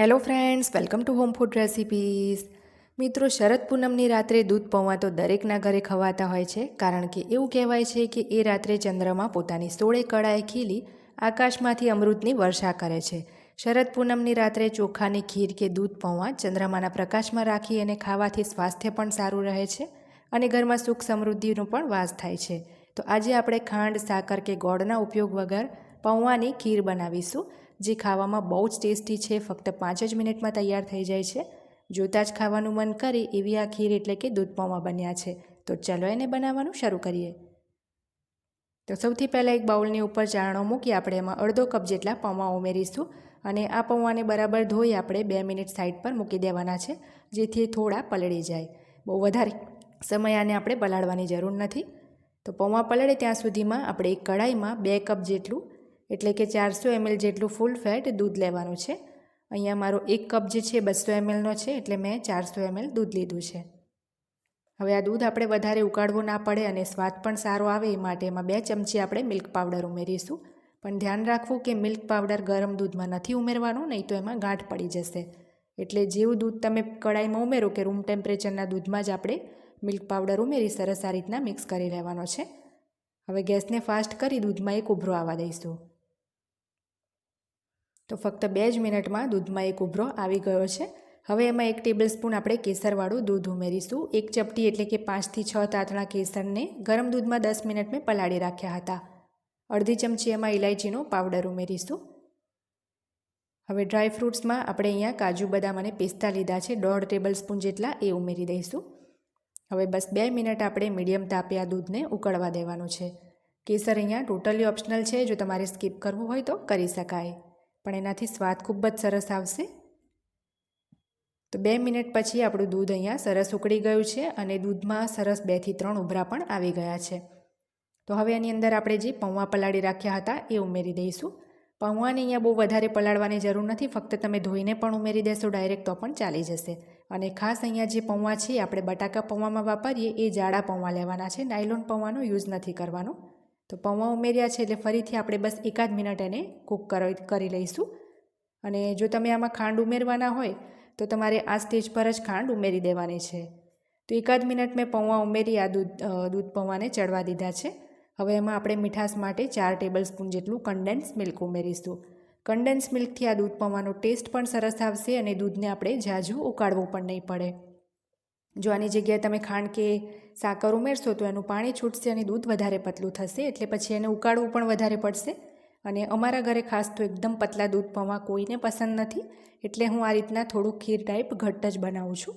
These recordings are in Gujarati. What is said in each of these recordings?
Hello friends welcome to home food recipes મિત્રો, શરદ પૂનમની રાત્રે દૂધ પૌવા તો દરેકના ઘરે ખવાતા હોય છે, કારણ કે એવું કહેવાય છે કે એ રાત્રે ચંદ્રમાં પોતાની સોળે કળાએ ખીલી આકાશમાંથી અમૃતની વર્ષા કરે છે. શરદ પૂનમની રાત્રે ચોખાની ખીર કે દૂધ પૌવા ચંદ્રમાના પ્રકાશમાં રાખી અને ખાવાથી સ્વાસ્થ્ય પણ સારું રહે છે અને ઘરમાં સુખ સમૃદ્ધિનો પણ વાસ થાય છે. તો આજે આપણે ખાંડ, સાકર કે ગોળના ઉપયોગ વગર પૌવાની ખીર બનાવીશું. જે ખાવામાં બહુ જ ટેસ્ટી છે, ફક્ત પાંચ જ મિનિટમાં તૈયાર થઈ જાય છે. જોતાં જ ખાવાનું મન કરે એવી આ ખીર એટલે કે દૂધ બન્યા છે. તો ચાલો એને બનાવવાનું શરૂ કરીએ. તો સૌથી પહેલાં એક બાઉલની ઉપર ચારણો મૂકી આપણે એમાં અડધો કપ જેટલા પૌવા ઉમેરીશું અને આ પૌવાને બરાબર ધોઈ આપણે બે મિનિટ સાઈડ પર મૂકી દેવાના છે, જેથી થોડા પલળી જાય. બહુ વધારે સમય આને આપણે પલાળવાની જરૂર નથી. તો પૌવા પલળે ત્યાં સુધીમાં આપણે એક કઢાઈમાં બે કપ જેટલું એટલે કે ચારસો એમએલ જેટલું ફૂલ ફેટ દૂધ લેવાનું છે. અહીંયા મારો એક કપ જે છે બસો એમએલનો છે, એટલે મેં ચારસો એમએલ દૂધ લીધું છે. હવે આ દૂધ આપણે વધારે ઉકાળવું ના પડે અને સ્વાદ પણ સારો આવે એ માટે એમાં બે ચમચી આપણે મિલ્ક પાવડર ઉમેરીશું. પણ ધ્યાન રાખવું કે મિલ્ક પાવડર ગરમ દૂધમાં નથી ઉમેરવાનું, નહીં તો એમાં ગાંઠ પડી જશે. એટલે જેવું દૂધ તમે કડાઈમાં ઉમેરો કે રૂમ ટેમ્પરેચરના દૂધમાં જ આપણે મિલ્ક પાવડર ઉમેરી સરસ આ રીતના મિક્સ કરી લેવાનો છે. હવે ગેસને ફાસ્ટ કરી દૂધમાં એક ઉભરો આવવા દઈશું. તો ફક્ત બે જ મિનિટમાં દૂધમાં એક ઉભરો આવી ગયો છે. હવે એમાં એક ટેબલ સ્પૂન આપણે કેસરવાળું દૂધ ઉમેરીશું. એક ચપટી એટલે કે પાંચથી છ તાતણા કેસરને ગરમ દૂધમાં દસ મિનિટ મેં પલાળી રાખ્યા હતા. અડધી ચમચી એમાં ઇલાયચીનો પાવડર ઉમેરીશું. હવે ડ્રાય ફ્રૂટ્સમાં આપણે અહીંયા કાજુ, બદામ અને પિસ્તા લીધા છે. દોઢ ટેબલ સ્પૂન જેટલા એ ઉમેરી દઈશું. હવે બસ બે મિનિટ આપણે મીડિયમ તાપે આ દૂધને ઉકળવા દેવાનું છે. કેસર અહીંયા ટોટલી ઓપ્શનલ છે. જો તમારે સ્કીપ કરવું હોય તો કરી શકાય. પણ એનાથી સ્વાદ ખૂબ જ સરસ આવશે. તો બે મિનિટ પછી આપણું દૂધ અહીંયા સરસ ઉકળી ગયું છે અને દૂધમાં સરસ બેથી ત્રણ ઉભરા પણ આવી ગયા છે. તો હવે એની અંદર આપણે જે પૌવા પલાળી રાખ્યા હતા એ ઉમેરી દઈશું. પૌવાને અહીંયા બહુ વધારે પલાળવાની જરૂર નથી, ફક્ત તમે ધોઈને પણ ઉમેરી દેશો, ડાયરેક્ટ તો પણ ચાલી જશે. અને ખાસ અહીંયા જે પૌવા છે આપણે બટાકા પૌવામાં વાપરીએ એ જાડા પૌવા લેવાના છે, નાયલોન પૌવાનો યુઝ નથી કરવાનો. તો પૌવા ઉમેર્યા છે એટલે ફરીથી આપણે બસ એકાદ મિનિટ એને કૂક કરી લઈશું. અને જો તમે આમાં ખાંડ ઉમેરવાના હોય, તો તમારે આ સ્ટેજ પર જ ખાંડ ઉમેરી દેવાની છે. તો એકાદ મિનિટ મેં પૌવા ઉમેરી, આ દૂધ દૂધ પૌવાને ચડવા દીધા છે. હવે એમાં આપણે મીઠાશ માટે ચાર ટેબલ સ્પૂન જેટલું કન્ડેન્સ મિલ્ક ઉમેરીશું. કન્ડેન્સ મિલ્કથી આ દૂધ પૌવાનો ટેસ્ટ પણ સરસ આવશે અને દૂધને આપણે ઝાઝું ઉકાળવું પણ નહીં પડે. જો આની જગ્યાએ તમે ખાંડ કે સાકર ઉમેરશો તો એનું પાણી છૂટશે અને દૂધ વધારે પતલું થશે, એટલે પછી એને ઉકાળવું પણ વધારે પડશે. અને અમારા ઘરે ખાસ તો એકદમ પતલા દૂધ પૌવા કોઈને પસંદ નથી, એટલે હું આ રીતના થોડુંક ખીર ટાઈપ ઘટ્ટ જ બનાવું છું.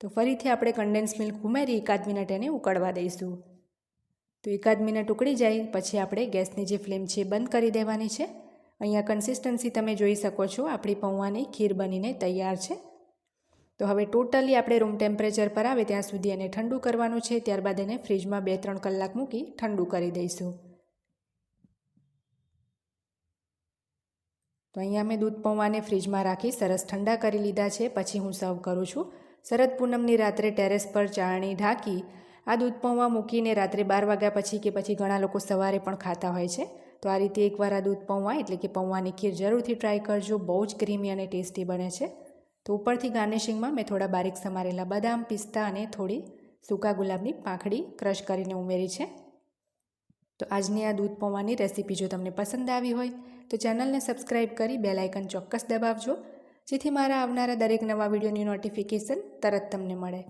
તો ફરીથી આપણે કન્ડેન્સ મિલ્ક ઉમેરી એકાદ મિનિટ એને ઉકળવા દઈશું. તો એકાદ મિનિટ ઉકળી જાય, પછી આપણે ગેસની જે ફ્લેમ છે બંધ કરી દેવાની છે. અહીંયા કન્સિસ્ટન્સી તમે જોઈ શકો છો, આપણી પૌવાની ખીર બનીને તૈયાર છે. તો હવે ટોટલી આપણે રૂમ ટેમ્પરેચર પર આવે ત્યાં સુધી એને ઠંડુ કરવાનું છે. ત્યારબાદ એને ફ્રીજમાં બે ત્રણ કલાક મૂકી ઠંડુ કરી દઈશું. તો અહીંયા મેં દૂધ પૌવાને ફ્રીજમાં રાખી સરસ ઠંડા કરી લીધા છે. પછી હું સર્વ કરું છું. શરદ પૂનમની રાત્રે ટેરેસ પર ચાળણી ઢાંકી આ દૂધ પૌવા મૂકીને રાત્રે બાર વાગ્યા પછી કે પછી ઘણા લોકો સવારે પણ ખાતા હોય છે. તો આ રીતે એકવાર આ દૂધ પૌવા એટલે કે પૌવાની ખીર જરૂરથી ટ્રાય કરજો. બહુ જ ક્રીમી અને ટેસ્ટી બને છે. તો ઉપરથી ગાર્નિશિંગમાં મેં થોડા બારીક સમારેલા બદામ, પિસ્તા અને થોડી સૂકા ગુલાબની પાંખડી ક્રશ કરીને ઉમેરી છે. તો આજની આ દૂધ પૌવાની રેસીપી જો તમને પસંદ આવી હોય, તો ચેનલને સબસ્ક્રાઈબ કરી બે લાઇકન ચોક્કસ દબાવજો, જેથી મારા આવનારા દરેક નવા વિડીયોની નોટિફિકેશન તરત તમને મળે.